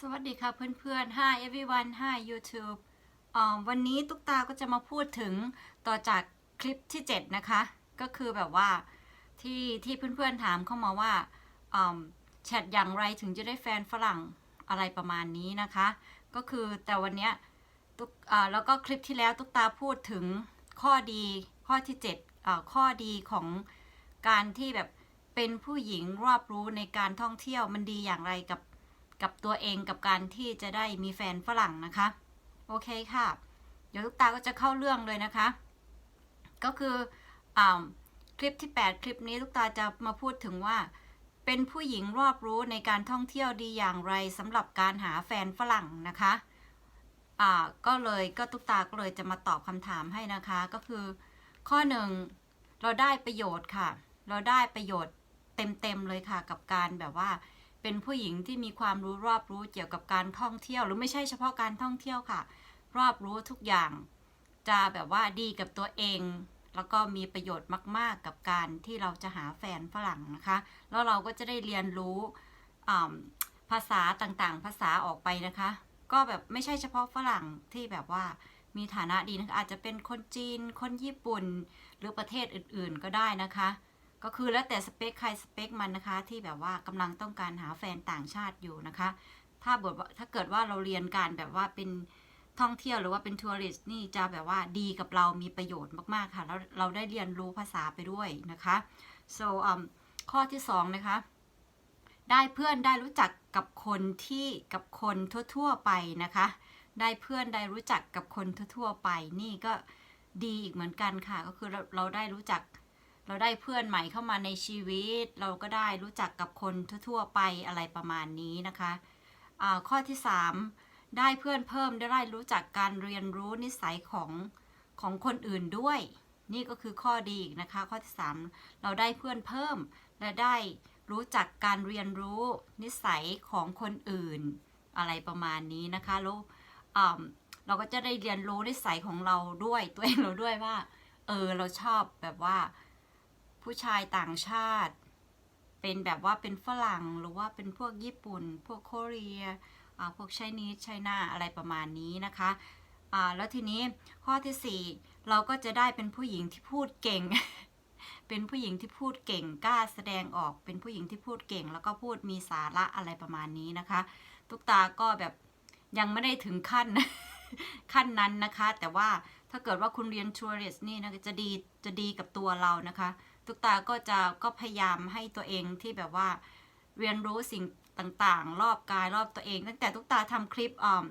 สวัสดีค่ะเพื่อนๆ Hi everyone Hi YouTube อ่าวันนี้ตุ๊กตาก็จะมาพูดถึงต่อจากคลิปที่ 7 นะคะ ก็คือแบบว่าที่ที่เพื่อนๆถามเข้ามาว่าอ่าแชทอย่างไรถึงจะได้แฟนฝรั่งอะไรประมาณนี้นะคะ ก็คือแต่วันนี้ตุ๊กแล้วก็คลิปที่แล้วตุ๊กตาพูดถึงข้อดีข้อที่7อ่าข้อดีของการที่แบบเป็นผู้หญิงรอบรู้ในการท่องเที่ยวมันดีอย่างไรกับ กับตัวเองกับการที่จะได้มีแฟนฝรั่งนะคะ โอเคค่ะ เดี๋ยวลูกตาก็จะเข้าเรื่องเลยนะคะ ก็คืออาคลิปที่ 8 คลิปนี้ลูกตาจะมาพูดถึงว่า เป็นผู้หญิงรอบรู้ในการท่องเที่ยวดีอย่างไรสำหรับการหาแฟนฝรั่งนะคะอ่าก็เลยก็ตุ๊กตาก็เลยจะมาตอบคำถามให้นะคะ ก็คือ ข้อหนึ่งเราได้ประโยชน์ค่ะ เราได้ประโยชน์เต็มๆเลยค่ะ กับการแบบว่า เป็นผู้หญิงที่มีความรู้รอบรู้เกี่ยวกับการท่องเที่ยว หรือไม่ใช่เฉพาะการท่องเที่ยวค่ะ รอบรู้ทุกอย่าง จะแบบว่าดีกับตัวเอง แล้วก็มีประโยชน์มาก ๆ กับการที่เราจะหาแฟนฝรั่งนะคะ แล้วเราก็จะได้เรียนรู้ภาษาต่างๆ ภาษาออกไปนะคะ ก็แบบไม่ใช่เฉพาะฝรั่งที่แบบว่ามีฐานะดีนะคะอาจจะเป็นคนจีน คนญี่ปุ่น หรือประเทศอื่นๆก็ได้นะคะ ก็คือแล้วแต่สเปคใครสเปคมันนะคะ ที่แบบว่ากำลังต้องการหาแฟนต่างชาติอยู่นะคะ ถ้าบทว่าถ้าเกิดว่าเราเรียนการแบบว่าเป็นท่องเที่ยวหรือว่าเป็นทัวริสต์นี่จะแบบว่าดีกับเรามีประโยชน์มากๆค่ะแล้วเราได้เรียนรู้ภาษาไปด้วยนะคะ so um, ข้อที่สองนะคะได้เพื่อนได้รู้จักกับคนที่กับคนทั่ว ๆ ไปนะคะ ได้เพื่อนได้รู้จักกับคนทั่ว ๆ ไปนี่ก็ดีอีกเหมือนกันค่ะ ก็คือเราเราได้รู้จัก เราได้เพื่อนใหม่เข้ามาในชีวิต เราก็ได้รู้จักกับคนทั่วๆไปอะไรประมาณนี้นะคะอ่าข้อที่ 3 ได้เพื่อนเพิ่มได้รู้จักการเรียนรู้นิสัยของของคนอื่นด้วย นี่ก็คือข้อดีอีกนะคะ ข้อที่ 3 เราได้เพื่อนเพิ่ม และได้รู้จักการเรียนรู้นิสัยของคนอื่น อะไรประมาณนี้นะคะแล้วเราก็จะได้เรียนรู้นิสัยของเราด้วยตัวเองเราด้วยว่า เออเราชอบแบบว่า ผู้ชายต่างชาติ เป็นแบบว่าเป็นฝรั่งหรือว่าเป็นพวกญี่ปุ่น พวกโคเรียอ่าพวกไชนีสไชน่าอะไรประมาณนี้นะคะแล้วทีนี้ข้อที่ 4 เราก็จะได้เป็นผู้หญิงที่พูดเก่ง เป็นผู้หญิงที่พูดเก่งกล้าแสดงออก เป็นผู้หญิงที่พูดเก่ง แล้วก็พูดมีสาระอะไรประมาณนี้นะคะตุกตาก็แบบยังไม่ได้ถึงขั้นขั้นนั้นนะคะ แต่ว่าถ้าเกิดว่าคุณเรียนทัวริสนี่นะจะดีจะดีกับตัวเรานะคะ ตุกตาก็จะก็พยายามให้ตัวเองที่แบบว่าเรียนรู้สิ่งต่างๆ รอบกายรอบตัวเอง ตั้งแต่ตุกตาทำคลิปอ่า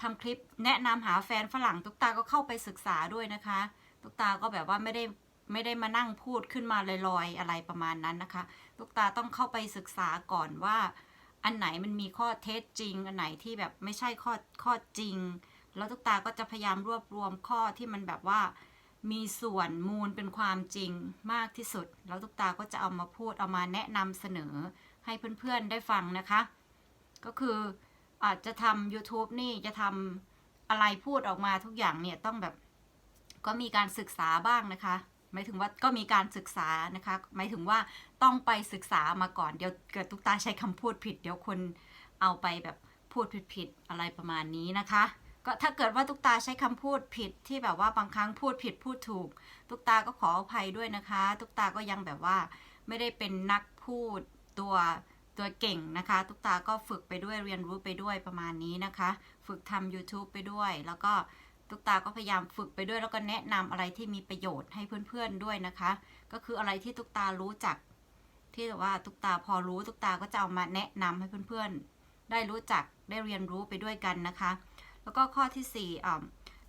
ทำคลิปแนะนำหาแฟนฝรั่งตุกตาก็เข้าไปศึกษาด้วยนะคะ ตุกตาก็แบบว่าไม่ได้ไม่ได้มานั่งพูดขึ้นมาลอยๆอะไรประมาณนั้นนะคะ ตุกตาต้องเข้าไปศึกษาก่อนว่า อันไหนมันมีข้อเท็จจริง อันไหนที่แบบไม่ใช่ข้อข้อจริง แล้วตุกตาก็จะพยายามรวบรวมข้อที่มันแบบว่า มีส่วนมูลเป็นความจริงมากที่สุด แล้วทุกตาก็จะเอามาพูดเอามาแนะนำเสนอให้เพื่อนๆได้ฟังนะคะ ก็คืออาจจะทำ YouTube นี่จะทำอะไรพูดออกมาทุกอย่างเนี่ยต้องแบบก็มีการศึกษาบ้างนะคะหมายถึงว่าก็มีการศึกษานะคะหมายถึงว่าต้องไปศึกษามาก่อนเดี๋ยวเกิดทุกตาใช้คำพูดผิด เดี๋ยวคนเอาไปแบบพูดผิดๆอะไรประมาณนี้นะคะ ก็ถ้าเกิดว่าตุกตาใช้คำพูดผิดที่แบบว่าบางครั้งพูดผิดพูดถูก ตุกตาก็ขออภัยด้วยนะคะ ตุกตาก็ยังแบบว่าไม่ได้เป็นนักพูดตัวตัวเก่งนะคะ ตุกตาก็ฝึกไปด้วยเรียนรู้ไปด้วยประมาณนี้นะคะ ฝึกทำ YouTube ไปด้วย แล้วก็ตุกตาก็พยายามฝึกไปด้วย แล้วก็แนะนำอะไรที่มีประโยชน์ให้เพื่อนๆด้วยนะคะ ก็คืออะไรที่ตุกตารู้จัก ที่แบบว่าตุกตาพอรู้ตุกตาก็จะเอามาแนะนำให้เพื่อนๆ ได้รู้จักได้เรียนรู้ไปด้วยกันนะคะ แล้วก็ข้อที่4ี่อ่า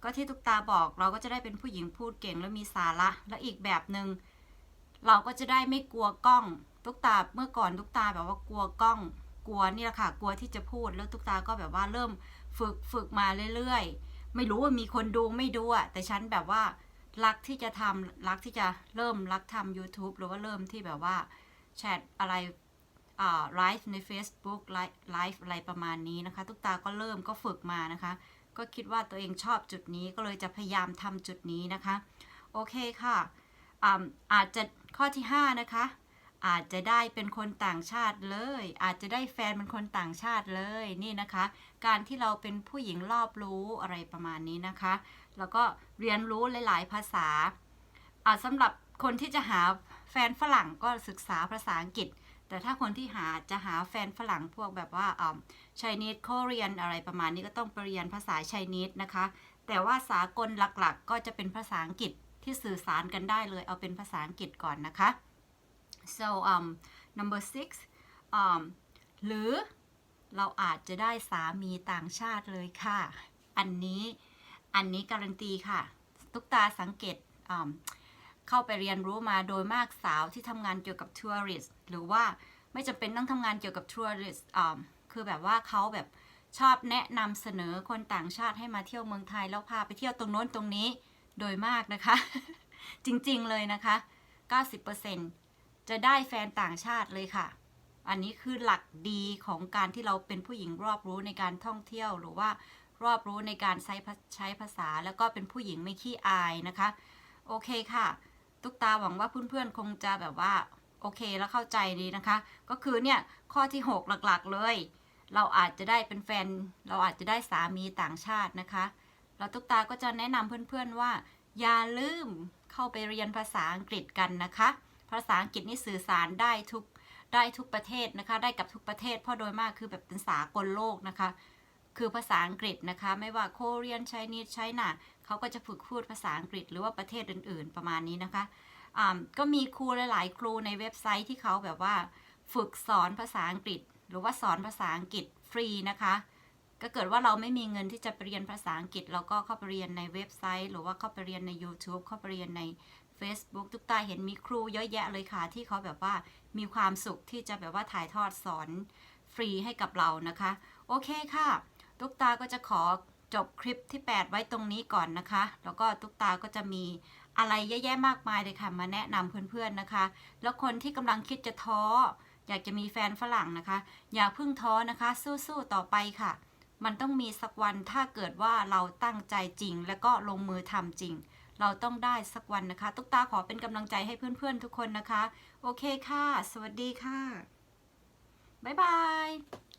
ก็ที่ตุกตาบอกเราก็จะได้เป็นผู้หญิงพูดเก่งและมีสาระ และอีกแบบหนึง่งเราก็จะได้ไม่กลัวกล้อง ตุกตาเมื่อก่อนตุกตาแบบว่ากลัวกล้อง กลัวนี่แหละค่ะ กลัวที่จะพูดแล้วตุกตาก็แบบว่าเริ่มฝึกฝึกมาเรื่อยๆ ไม่รู้ว่ามีคนดูไม่ดูอะแต่ฉันแบบว่ารักที่จะทำรักที่จะเริ่มรักทำ YouTube หรือว่าเริ่มที่แบบว่าแชทอะไร ไลฟ์ใน Facebook ไลฟ์อะไรประมาณนี้นะคะ ทุกตาก็เริ่มก็ฝึกมานะคะ ก็คิดว่าตัวเองชอบจุดนี้ก็เลยจะพยายามทำจุดนี้นะคะ โอเคค่ะอาอาจจะข้อที่ 5 นะคะ อาจจะได้เป็นคนต่างชาติเลย อาจจะได้แฟนเป็นคนต่างชาติเลยนี่นะคะ การที่เราเป็นผู้หญิงรอบรู้อะไรประมาณนี้นะคะ แล้วก็เรียนรู้หลาย ๆ ภาษาอ่าสำหรับคนที่จะหาแฟนฝรั่งก็ศึกษาภาษาอังกฤษ แต่ถ้าคนที่หาจะหาแฟนฝรั่งพวกแบบว่าอ่า Chinese Korean อะไรประมาณนี้ก็ต้องไปเรียนภาษา Chinese นะคะ แต่ว่าสากลหลักๆ ก็จะเป็นภาษาอังกฤษที่สื่อสารกันได้เลยเอาเป็นภาษาอังกฤษก่อนนะคะ so um number six um หรือเราอาจจะได้สามีต่างชาติเลยค่ะ อันนี้ อันนี้การันตีค่ะ ทุกตาสังเกตอืม เข้าไปเรียนรู้มาโดยมากสาวที่ทำงานเกี่ยวกับทัวริสหรือว่าไม่จำเป็นต้องทำงานเกี่ยวกับทัวริสอืมคือแบบว่าเขาแบบชอบแนะนำเสนอคนต่างชาติให้มาเที่ยวเมืองไทยแล้วพาไปเที่ยวตรงโน้นตรงนี้โดยมากนะคะ จริงๆเลยนะคะ 90%จะได้แฟนต่างชาติเลยค่ะ อันนี้คือหลักดีของการที่เราเป็นผู้หญิงรอบรู้ในการท่องเที่ยวหรือว่ารอบรู้ในการใช้ใช้ภาษาแล้วก็เป็นผู้หญิงไม่ขี้อายนะคะ โอเคค่ะ ตุกตาหวังว่าเพื่อนๆคงจะแบบว่าโอเคแล้วเข้าใจดีนะคะ ก็คือเนี่ยข้อที่ 6 หลักๆเลย เราอาจจะได้เป็นแฟน เราอาจจะได้สามีต่างชาตินะคะแล้วตุกตาก็จะแนะนำเพื่อนๆว่า อย่าลืมเข้าไปเรียนภาษาอังกฤษกันนะคะ ภาษาอังกฤษนี่สื่อสารได้ทุกได้ทุกประเทศนะคะ ได้กับทุกประเทศ เพราะโดยมากคือแบบเป็นสากลโลกนะคะ คือภาษาอังกฤษนะคะ ไม่ว่าโคเรียนไชนีสไชน่า เขาก็จะฝึกพูดภาษาอังกฤษหรือว่าประเทศอื่น ๆ ประมาณนี้นะคะอ่าก็มีครูหลาย ๆ ครูในเว็บไซต์ที่เขาแบบว่า ฝึกสอนภาษาอังกฤษ หรือว่าสอนภาษาอังกฤษฟรีนะคะก็เกิดว่าเราไม่มีเงินที่จะไปเรียนภาษาอังกฤษ เราก็เข้าไปเรียนในเว็บไซต์ หรือว่าเข้าไปเรียนใน YouTube เข้าไปเรียนใน Facebook ทุกตาเห็นมีครูเยอะแยะเลยค่ะ ที่เขาแบบว่ามีความสุขที่จะแบบว่าถ่ายทอดสอนฟรีให้กับเรานะคะ โอเคค่ะตุ๊กตาก็จะขอ จบคลิปที่ 8 ไว้ตรงนี้ก่อนนะคะ แล้วก็ตุ๊กตาก็จะมีอะไรเยอะแยะมากมายเลยค่ะ มาแนะนำเพื่อนๆนะคะ แล้วคนที่กำลังคิดจะท้อ อยากจะมีแฟนฝรั่งนะคะ อย่าเพิ่งท้อนะคะ สู้ๆต่อไปค่ะ มันต้องมีสักวันถ้าเกิดว่าเราตั้งใจจริง แล้วก็ลงมือทำจริง เราต้องได้สักวันนะคะ ตุ๊กตาขอเป็นกำลังใจให้เพื่อนๆทุกคนนะคะ โอเคค่ะ สวัสดีค่ะบ๊ายบาย